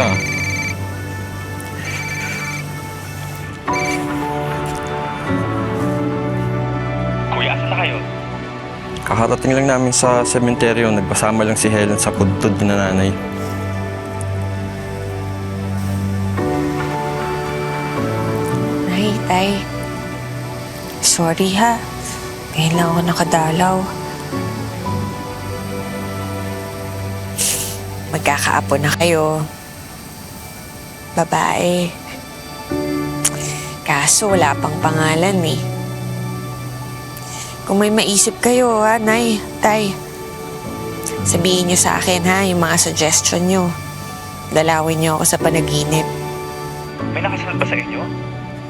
lang. Kuya, saan na kayo? Kakarating lang namin sa sementeryo. Nagpasama lang si Helen sa pudtod ni nanay. Nay, tay. Sorry ha. Ngayon lang ako nakadalaw. Magkakaapo na kayo. Babae. Kaso wala pang pangalan eh. Kung may maisip kayo ha, Nay, Tay. Sabihin niyo sa akin ha, yung mga suggestion niyo. Dalawin niyo ako sa panaginip. May nakasunod ba sa inyo?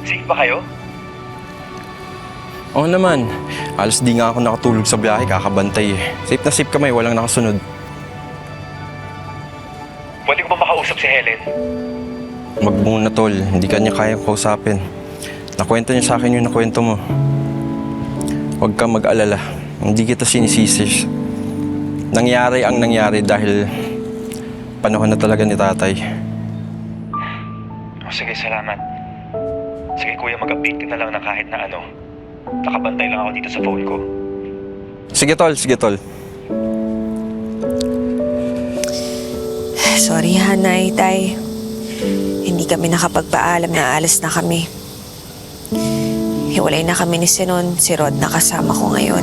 Safe ba kayo? Oo naman, alas di nga ako nakatulog sa biyahe, kakabantay eh. Safe na safe kami, walang nakasunod. Pwede ko ba makausap si Helen? Wag muna tol, hindi ka niya kayang kausapin. Nakwento niya sa akin yung nakwento mo. Huwag kang mag-alala, hindi kita sinisisi. Nangyari ang nangyari dahil panahon na talaga ni tatay. Oh, sige, salamat. Sige kuya, mag-update ka na lang na kahit na ano. Nakabantay lang ako dito sa phone ko. Sige tol, sige tol. Sorry ha, Nay, Tay. Hindi kami nakapagpaalam na alas na kami. Hiwalay na kami ni Sinon, si Rod na kasama ko ngayon.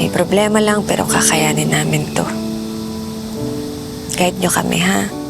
May problema lang pero kakayanin namin to. Guide nyo kami ha.